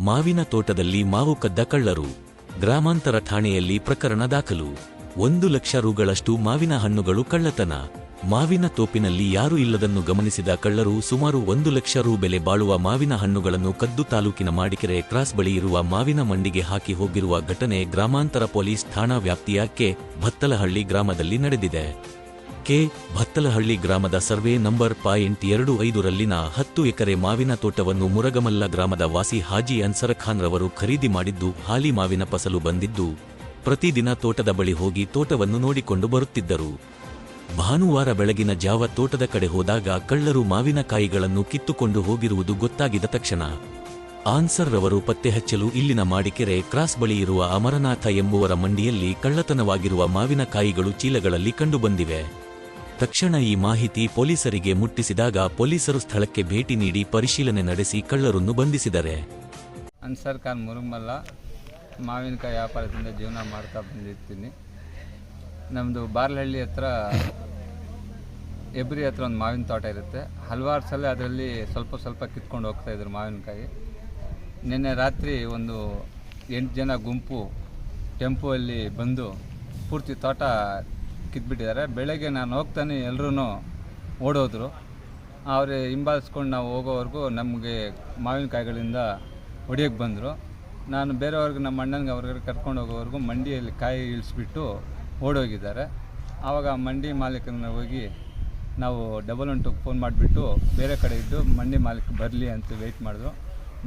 ಮಾವಿನ ತೋಟದಲ್ಲಿ ಮಾವು ಕದ್ದ ಕಳ್ಳರು. ಗ್ರಾಮಾಂತರ ಠಾಣೆಯಲ್ಲಿ ಪ್ರಕರಣ ದಾಖಲು. ಒಂದು ಲಕ್ಷ ರುಗಳಷ್ಟು ಮಾವಿನ ಹಣ್ಣುಗಳು ಕಳ್ಳತನ. ಮಾವಿನ ತೋಪಿನಲ್ಲಿ ಯಾರೂ ಇಲ್ಲದನ್ನು ಗಮನಿಸಿದ ಕಳ್ಳರು ಸುಮಾರು ಒಂದು ಲಕ್ಷ ರು ಬೆಲೆ ಬಾಳುವ ಮಾವಿನ ಹಣ್ಣುಗಳನ್ನು ಕದ್ದು ತಾಲೂಕಿನ ಮಾಡಿಕೆರೆ ಕ್ರಾಸ್ ಬಳಿ ಇರುವ ಮಾವಿನ ಮಂಡಿಗೆ ಹಾಕಿ ಹೋಗಿರುವ ಘಟನೆ ಗ್ರಾಮಾಂತರ ಪೊಲೀಸ್ ಠಾಣಾ ವ್ಯಾಪ್ತಿಯ ಕೆ ಭತ್ತಲಹಳ್ಳಿ ಗ್ರಾಮದಲ್ಲಿ ನಡೆದಿದೆ. ಕೆ ಭತ್ತಲಹಳ್ಳಿ ಗ್ರಾಮದ ಸರ್ವೆ ನಂಬರ್ ಪಾಯಿಂಟ್ ಎರಡು ಐದರಲ್ಲಿನ ಹತ್ತು ಎಕರೆ ಮಾವಿನ ತೋಟವನ್ನು ಮುರಗಮಲ್ಲ ಗ್ರಾಮದ ವಾಸಿ ಹಾಜಿ ಅನ್ಸರ್ ಖಾನ್ ರವರು ಖರೀದಿ ಮಾಡಿದ್ದು ಹಾಲಿ ಮಾವಿನ ಫಸಲು ಬಂದಿದ್ದು, ಪ್ರತಿದಿನ ತೋಟದ ಬಳಿ ಹೋಗಿ ತೋಟವನ್ನು ನೋಡಿಕೊಂಡು ಬರುತ್ತಿದ್ದರು. ಭಾನುವಾರ ಬೆಳಗಿನ ಜಾವ ತೋಟದ ಕಡೆ ಹೋದಾಗ ಕಳ್ಳರು ಮಾವಿನಕಾಯಿಗಳನ್ನು ಕಿತ್ತುಕೊಂಡು ಹೋಗಿರುವುದು ಗೊತ್ತಾಗಿದ ತಕ್ಷಣ ಆನ್ಸರ್ ರವರು ಪತ್ತೆ ಹಚ್ಚಲು ಇಲ್ಲಿನ ಮಾಡಿಕೆರೆ ಕ್ರಾಸ್ ಬಳಿ ಇರುವ ಅಮರನಾಥ ಎಂಬುವರ ಮಂಡಿಯಲ್ಲಿ ಕಳ್ಳತನವಾಗಿರುವ ಮಾವಿನಕಾಯಿಗಳು ಚೀಲಗಳಲ್ಲಿ ಕಂಡುಬಂದಿವೆ. ತಕ್ಷಣ ಈ ಮಾಹಿತಿ ಪೊಲೀಸರಿಗೆ ಮುಟ್ಟಿಸಿದಾಗ ಪೊಲೀಸರು ಸ್ಥಳಕ್ಕೆ ಭೇಟಿ ನೀಡಿ ಪರಿಶೀಲನೆ ನಡೆಸಿ ಕಳ್ಳರನ್ನು ಬಂಧಿಸಿದರೆ. ಅನ್ಸರ್ ಖಾನ್ ಮುರುಮಲ್ಲ, ಮಾವಿನಕಾಯಿ ವ್ಯಾಪಾರದಿಂದ ಜೀವನ ಮಾಡ್ತಾ ಬಂದಿರ್ತೀನಿ. ನಮ್ಮದು ಬಾರ್ಲಹಳ್ಳಿ ಹತ್ರ ಎಬ್ರಿ ಹತ್ರ ಒಂದು ಮಾವಿನ ತೋಟ ಇರುತ್ತೆ. ಹಲವಾರು ಸಲ ಅದರಲ್ಲಿ ಸ್ವಲ್ಪ ಸ್ವಲ್ಪ ಕಿತ್ಕೊಂಡು ಹೋಗ್ತಾಯಿದ್ರು ಮಾವಿನಕಾಯಿ. ನಿನ್ನೆ ರಾತ್ರಿ ಒಂದು ಎಂಟು ಜನ ಗುಂಪು ಟೆಂಪುವಲ್ಲಿ ಬಂದು ಪೂರ್ತಿ ತೋಟ ಕಿತ್ಬಿಟ್ಟಿದ್ದಾರೆ. ಬೆಳಗ್ಗೆ ನಾನು ಹೋಗ್ತಾನೆ ಎಲ್ಲರೂ ಓಡೋದ್ರು. ಅವ್ರು ಹಿಂಬಾಲಿಸ್ಕೊಂಡು ನಾವು ಹೋಗೋವರೆಗೂ ನಮಗೆ ಮಾವಿನಕಾಯಿಗಳಿಂದ ಹೊಡಿಯೋಕ್ಕೆ ಬಂದರು. ನಾನು ಬೇರೆಯವ್ರಿಗೆ, ನಮ್ಮ ಅಣ್ಣನಿಗೆ, ಅವ್ರಿಗೆ ಕರ್ಕೊಂಡು ಹೋಗೋವರೆಗೂ ಮಂಡಿಯಲ್ಲಿ ಕಾಯಿ ಇಳಿಸ್ಬಿಟ್ಟು ಓಡೋಗಿದ್ದಾರೆ. ಆವಾಗ ಮಂಡಿ ಮಾಲೀಕರನ್ನ ಹೋಗಿ ನಾವು ಡಬಲ್ ಒನ್ ಟೂಗೆ ಫೋನ್ ಮಾಡಿಬಿಟ್ಟು ಬೇರೆ ಕಡೆ ಇದ್ದು ಮಂಡಿ ಮಾಲೀಕ ಬರಲಿ ಅಂತ ವೆಯ್ಟ್ ಮಾಡಿದ್ರು.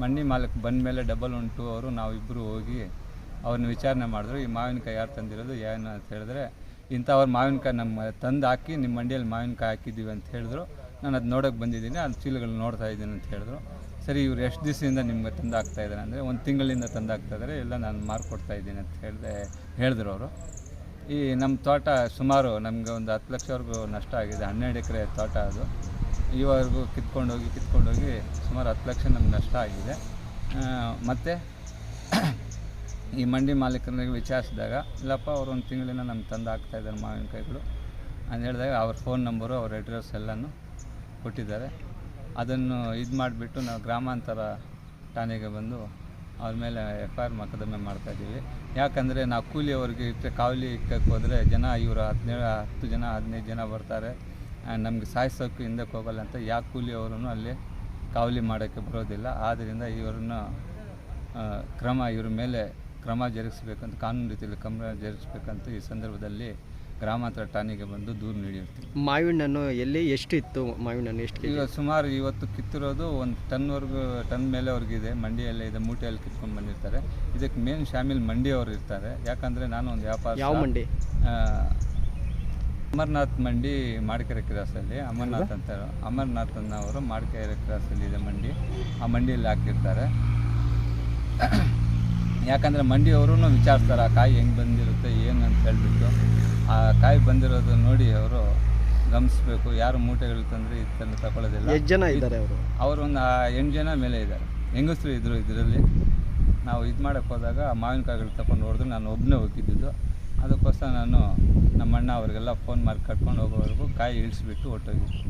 ಮಂಡಿ ಮಾಲೀಕ ಬಂದ ಮೇಲೆ ಡಬಲ್ ಒನ್ ಟೂ ಅವರು ನಾವಿಬ್ಬರು ಹೋಗಿ ಅವ್ರನ್ನ ವಿಚಾರಣೆ ಮಾಡಿದ್ರು. ಈ ಮಾವಿನಕಾಯಿ ಯಾರು ತಂದಿರೋದು, ಏನು ಅಂತ ಹೇಳಿದ್ರೆ ಇಂಥವ್ರು ಮಾವಿನಕಾಯಿ ನಮ್ಮ ತಂದು ಹಾಕಿ ನಿಮ್ಮ ಮಂಡಿಯಲ್ಲಿ ಮಾವಿನಕಾಯಿ ಹಾಕಿದ್ದೀವಿ ಅಂತ ಹೇಳಿದ್ರು. ನಾನು ಅದು ನೋಡೋಕೆ ಬಂದಿದ್ದೀನಿ, ಅದು ಚೀಲಗಳು ನೋಡ್ತಾ ಇದ್ದೀನಿ ಅಂತ ಹೇಳಿದ್ರು. ಸರಿ, ಇವ್ರು ಎಷ್ಟು ದಿವಸದಿಂದ ನಿಮ್ಗೆ ತಂದು ಹಾಕ್ತಾ ಇದ್ದಾರೆ ಅಂದರೆ, ಒಂದು ತಿಂಗಳಿಂದ ತಂದು ಹಾಕ್ತಾ ಇದ್ದಾರೆ ಎಲ್ಲ ನಾನು ಮಾರ್ಕೊಡ್ತಾ ಇದ್ದೀನಿ ಅಂತ ಹೇಳಿದೆ, ಹೇಳಿದ್ರು ಅವರು. ಈ ನಮ್ಮ ತೋಟ ಸುಮಾರು ನಮಗೆ ಒಂದು ಹತ್ತು ಲಕ್ಷವರೆಗೂ ನಷ್ಟ ಆಗಿದೆ, ಹನ್ನೆರಡು ಎಕರೆ ತೋಟ ಅದು. ಈವರೆಗೂ ಕಿತ್ಕೊಂಡೋಗಿ ಕಿತ್ಕೊಂಡೋಗಿ ಸುಮಾರು ಹತ್ತು ಲಕ್ಷ ನಮ್ಗೆ ನಷ್ಟ ಆಗಿದೆ. ಮತ್ತು ಈ ಮಂಡಿ ಮಾಲೀಕರಿಗೆ ವಿಚಾರಿಸಿದಾಗ, ಇಲ್ಲಪ್ಪ, ಅವರು ಒಂದು ತಿಂಗಳಿಂದ ನಮ್ಮ ತಂದು ಹಾಕ್ತಾ ಇದ್ದಾರೆ ಮಾವಿನಕಾಯಿಗಳು ಅಂತ ಹೇಳಿದಾಗ ಅವ್ರ ಫೋನ್ ನಂಬರು ಅವ್ರ ಅಡ್ರೆಸ್ ಎಲ್ಲನೂ ಕೊಟ್ಟಿದ್ದಾರೆ. ಅದನ್ನು ಇದು ಮಾಡಿಬಿಟ್ಟು ನಾವು ಗ್ರಾಮಾಂತರ ಠಾಣೆಗೆ ಬಂದು ಅವ್ರ ಮೇಲೆ ಎಫ್ ಐ ಆರ್ ಮೊಕದ್ದಮೆ ಮಾಡ್ತಾಯಿದ್ದೀವಿ ಯಾಕಂದರೆ ನಾವು ಕೂಲಿಯವ್ರಿಗೆ ಇಟ್ಟರೆ ಕಾವಲಿ ಇಕ್ಕಕ್ಕೆ ಹೋದರೆ ಜನ ಇವರು ಹದಿನೇಳು, ಹತ್ತು ಜನ, ಹದಿನೈದು ಜನ ಬರ್ತಾರೆ. ನಮಗೆ ಸಾಯಿಸೋಕ್ಕೂ ಹಿಂದಕ್ಕೆ ಹೋಗಲ್ಲ ಅಂತ ಯಾವ ಕೂಲಿಯವರು ಅಲ್ಲಿ ಕಾವಲಿ ಮಾಡೋಕ್ಕೆ ಬರೋದಿಲ್ಲ. ಆದ್ದರಿಂದ ಇವರನ್ನು ಕ್ರಮ ಇವ್ರ ಮೇಲೆ ಕ್ರಮ ಜರುಗಿಸ್ಬೇಕಂತ ಕಾನೂನು ರೀತಿಯಲ್ಲಿ ಕ್ರಮ ಜರುಗಿಸ್ಬೇಕಂತ ಈ ಸಂದರ್ಭದಲ್ಲಿ ಗ್ರಾಮಾಂತರ ಠಾಣೆಗೆ ಬಂದು ದೂರು ನೀಡಿರ್ತೀವಿ. ಮಾವಿನ ಹಣ್ಣು ಎಲ್ಲಿ ಎಷ್ಟು ಇತ್ತು ಮಾವಿನ ಹಣ್ಣು ಎಷ್ಟು ಈಗ ಸುಮಾರು ಇವತ್ತು ಕಿತ್ತಿರೋದು ಒಂದು ಟನ್ವರೆಗೂ ಟನ್ ಮೇಲೆ ಅವ್ರಿಗಿದೆ ಮಂಡಿಯಲ್ಲೇ ಇದೆ ಮೂಟೆಯಲ್ಲಿ ಕಿತ್ಕೊಂಡು ಬಂದಿರ್ತಾರೆ. ಇದಕ್ಕೆ ಮೇನ್ ಶಾಮಿಲ್ ಮಂಡಿಯವರು ಇರ್ತಾರೆ. ಯಾಕಂದರೆ ನಾನು ಒಂದು ವ್ಯಾಪಾರ ಯಾವ ಮಂಡಿ? ಅಮರ್ನಾಥ್ ಮಂಡಿ ಮಾಡಿಕೆರೆ ಕ್ರಾಸಲ್ಲಿ. ಅಮರ್ನಾಥ್ ಅಂತ ಅಮರ್ನಾಥ್ ಅನ್ನೋರು ಮಾಡಿಕೆರೆ ಕ್ರಾಸಲ್ಲಿ ಇದೆ ಮಂಡಿ. ಆ ಮಂಡಿಯಲ್ಲಿ ಹಾಕಿರ್ತಾರೆ. ಯಾಕಂದರೆ ಮಂಡಿಯವರು ವಿಚಾರಿಸ್ತಾರೆ ಆ ಕಾಯಿ ಹೆಂಗೆ ಬಂದಿರುತ್ತೆ ಏನು ಅಂತ ಹೇಳಿಬಿಟ್ಟು. ಆ ಕಾಯಿ ಬಂದಿರೋದು ನೋಡಿ ಅವರು ಗಮನಿಸ್ಬೇಕು ಯಾರು ಮೂಟೆಗಳು ತಂದರೆ ಇದನ್ನು ತಗೊಳ್ಳೋದಿಲ್ಲ. ಎಷ್ಟು ಜನ ಇದ್ದಾರೆ ಅವರು? ಅವರು ಒಂದು ಎಂಟು ಜನ ಮೇಲೆ ಇದ್ದಾರೆ. ಹೆಂಗಸರು ಇದ್ದರು ಇದರಲ್ಲಿ. ನಾವು ಇದು ಮಾಡೋಕ್ಕೆ ಹೋದಾಗ ಮಾವಿನಕಾಯಿಗಳು ತಗೊಂಡು ಹೊಡೆದು ನಾನು ಒಬ್ಬನೇ ಹೋಗಿದ್ದಿದ್ದು ಅದಕ್ಕೋಸ್ಕರ ನಾನು ನಮ್ಮ ಅಣ್ಣ ಅವರಿಗೆಲ್ಲ ಫೋನ್ ಮಾಡಿ ಕಟ್ಕೊಂಡು ಹೋಗೋವರೆಗೂ ಕಾಯಿ ಇಳಿಸ್ಬಿಟ್ಟು ಹೊಟ್ಟೋಗಿದ್ದೆ